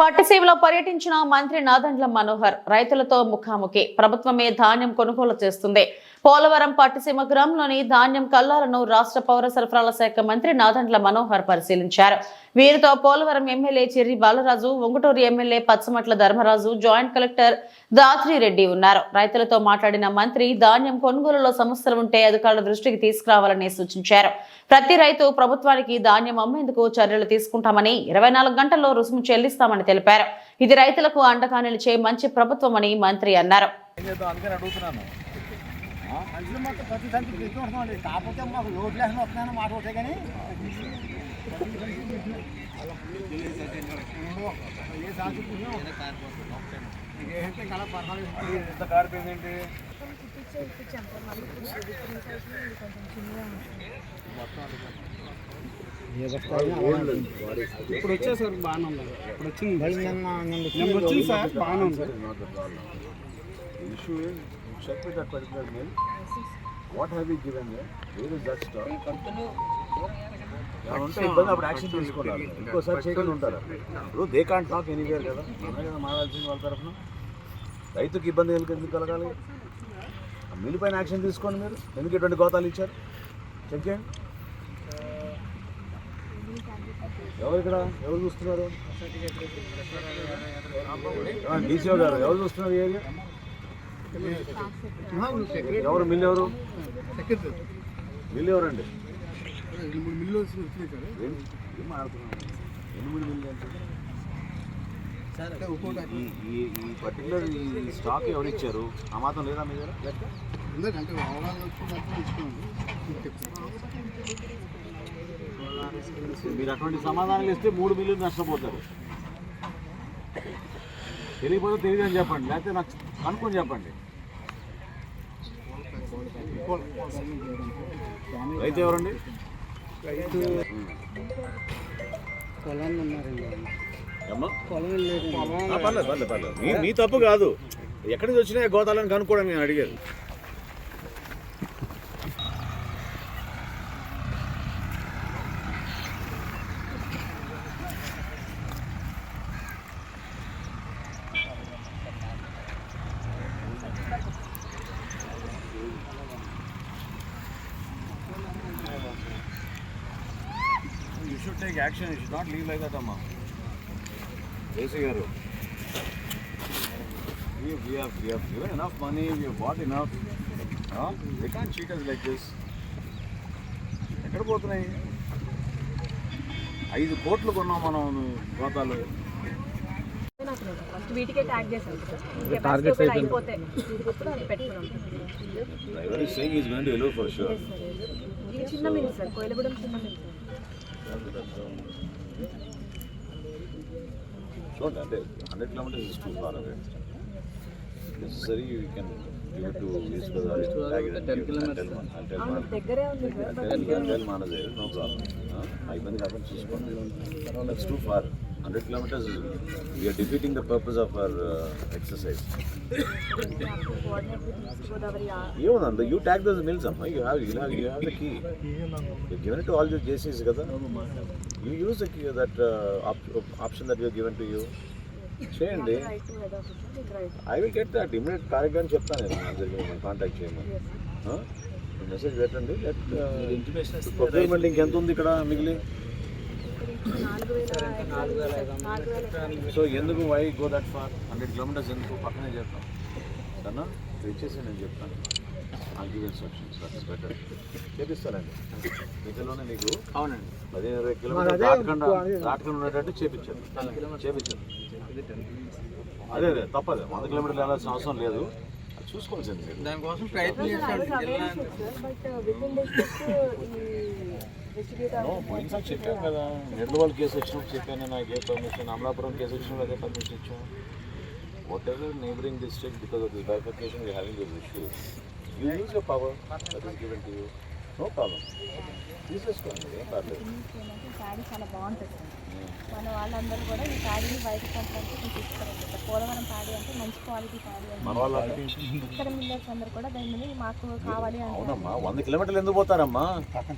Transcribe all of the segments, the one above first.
పట్టిసీమలో పర్యటించిన మంత్రి నాదండ్ల మనోహర్ రైతులతో ముఖాముఖి. ప్రభుత్వమే ధాన్యం కొనుగోలు చేస్తుంది. పోలవరం పట్టిసీమ గ్రామంలోని ధాన్యం కల్లాలను రాష్ట్ర పౌర సరఫరాల శాఖ మంత్రి నాదండ్ల మనోహర్ పరిశీలించారు. వీరితో Polavaram MLA Chirri Balaraju Unguturu MLA Patchamatla Dharmaraju joint collector Dhatri Reddy ఉన్నారు. రైతులతో మాట్లాడిన మంత్రి ధాన్యం కొనుగోలులో సమస్యలు ఉంటే అధికారుల దృష్టికి తీసుకురావాలని సూచించారు. ప్రతి రైతు ప్రభుత్వానికి ధాన్యం అమ్మేందుకు చర్యలు తీసుకుంటామని ఇరవై నాలుగు గంటల్లో రుసుము చెల్లిస్తామని తెలిపారు. ఇది రైతులకు అండగా నిలిచే మంచి ప్రభుత్వమని మంత్రి అన్నారు ఏం చేద్దాం అందుకని అడుగుతున్నాను ఆ? మనుషులు మొత్తం ప్రతి పెట్టి కాకపోతే మాకు లోడ్ లేకుండా వస్తున్నాను మాట ఒకటే కానీ. ఏ సాగు ఏంటంటే కళ పర్వాలేదు. అది ఇంత కారిపోయింది ఏంటి? ఇప్పుడు వచ్చేది సార్? బాగానే ఉంది. ఇప్పుడు వచ్చింది. సార్. బాగానే ఉంది. Issue check with that particular mill. What have you given there? Where is that stock? ఉంటే ఇబ్బంది అప్పుడు యాక్షన్ తీసుకోవాలి ఇంకోసారి చేయకుండా ఉంటారు? ఇప్పుడు దే కాంట్ టాక్ ఎనీవేర్ కదా. మనమే కదా మారాల్సింది వాళ్ళ తరఫున? రైతుకి ఇబ్బంది ఎందుకు కలగాలి? మిల్ పైన యాక్షన్ తీసుకోండి మీరు. ఎందుకు ఎటువంటి గోతాలు ఇచ్చారు? చెక్ చేయండి. ఎవరు ఇక్కడ? ఎవరు చూస్తున్నారు? డీసీఓ గారు. ఎవరు చూస్తున్నారు ఏరియా? ఎవరు? మిల్ ఎవరు? మిల్ ఎవరండి? మిల్లు వచ్చినాయి సార్. ఏం? ఎనిమిది మిల్లు అంటే? ఈ ఈ పర్టికులర్ ఈ స్టాక్ ఎవరు ఇచ్చారు? ఆ మాత్రం లేదా మీ దగ్గర? ఎందుకంటే మీరు అటువంటి సమాధానాలు ఇస్తే మూడు మిల్లులు నష్టపోతారు. తెలియకపోతే తెలియదని చెప్పండి. లేకపోతే నాకు అనుకుని చెప్పండి. రైతు ఎవరండి? పొలం పర్లేదు పర్లేదు పర్లేదు. మీ తప్పు కాదు. ఎక్కడి నుంచి వచ్చినాయి గోతాలని కనుక్కోవడం నేను అడిగేది should take action you should not leave like that అమ్మా JC garu we, we have we have given enough money, we have bought enough. Huh? They can't cheat us like this. ఎక్కడ పోతున్నాయి ఐదు కోట్లు కొన్నాం మనం గోతాలు ఫస్ట్ వీటికే tag చేశాను కెపాసిటీ ఒకవేళ అయిపోతే వీటికి అది పెట్టుకున్నాం driver is saying is going to allow for sure ఇది చిన్న మిల్ సార్ కోయిలగూడెం చిన్న మిల్ చూడండి అంటే hundred kilometres is too far away necessary you can give to East Godavari దగ్గరే ఉంది సార్ బట్ మానదే నో ప్రాబ్లం ఆ ఇబ్బంది కాకుండా చూసుకోండి next too far hundred kilometres we are defeating the purpose of our exercise coordinate with East Godavari ఆ- ఏముందండి you take those mills అమ్మా you have you have you have the key you given to all your జేసీస్ కదా? You use the key that option that you given to you చేయండి. Right to head office ఇది right I will get that immediate కార్యక్రమం చెప్తాను నేను అందరికీ contact చేయమని message పెట్టండి. Let procurement ఇంకెంత ఉంది ఇక్కడ మిగిలి నాలుగు వేల నాలుగు వేల నాలుగు వేల సో ఎందుకు why go that far hundred kilometres ఎందుకు? పక్కనే చేద్దాం. సరేనా? ఇది ఇచ్చేసి నేను చెప్తాను. ఆ గివ్ ఇన్స్ట్రక్షన్స్ దట్స్ బెటర్ చేపిస్తానండి. మీలోనే మీకు అవునండి. పదిహేను ఇరవై కిలోమీటర్లు దాటకుండా దాటకుండా ఉండేటట్టు చేపించాను చేపించాను అదే అదే తప్పదు. వంద కిలోమీటర్లు వెళ్ళాల్సిన అవసరం లేదు. అది చూసుకోవాల్సింది మీరు. దానికోసం ప్రయత్నం చేస్తాను బట్ విత్ ఇన్ డిస్ట్రిక్ట్ ఈ డిస్ట్రిబ్యూటర్ నో, పోయినసారి చెప్పాను కదా నిర్మల్ కేసు వచ్చినప్పుడు చెప్పాను నాకు ఏ పర్మిషన్ అమలాపురం కేసు వచ్చినప్పుడు అదే పర్మిషన్ ఇచ్చాం whatever neighbouring district because of this bifurcation we having this issue you use your power that is given to you no problem తీసేసుకోండి ఏం పర్లేదు. శారీ చాలా బాగుంటుంది. సార్ మన వాళ్ళందరూ కూడా ఈ బయటకు పంపడానికి కొంచెం తీసుకురండి పోలవరం ప్యాడీ అంటే మంచి క్వాలిటీ అంటే ఇక్కడ మిల్లర్స్ అందరూ కూడా దాని మీద మాకు కావాలి అవునమ్మా వంద కిలోమీటర్లు ఎందుకు పోతారమ్మా? థర్టీ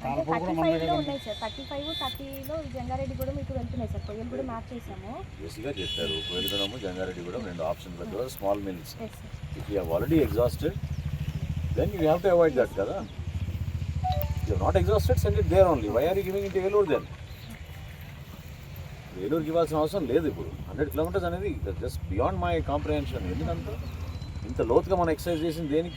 ఫైవ్లో ఉన్నాయి. సార్. థర్టీ ఫైవ్ థర్టీలో జంగారెడ్డి కూడా మీకు వెళ్తున్నాయి సార్. కొయ్యలు కూడా మ్యాప్ చేసాము బేసిక్గా చెప్పారు కోయిలదనము జంగారెడ్డి కూడా రెండు ఆప్షన్లు small mills if you already exhausted then you have to avoid that కదా? You not exhausted send it there only why are you giving it Eluru then ఏలూరుకి ఇవ్వాల్సిన అవసరం లేదు ఇప్పుడు. హండ్రెడ్ కిలోమీటర్స్ అనేది జస్ట్ బియాండ్ మై కాంప్రహెన్షన్ ఎందుకంటే ఇంత లోతుగా మనం ఎక్సర్సైజ్ చేసింది దేనికి?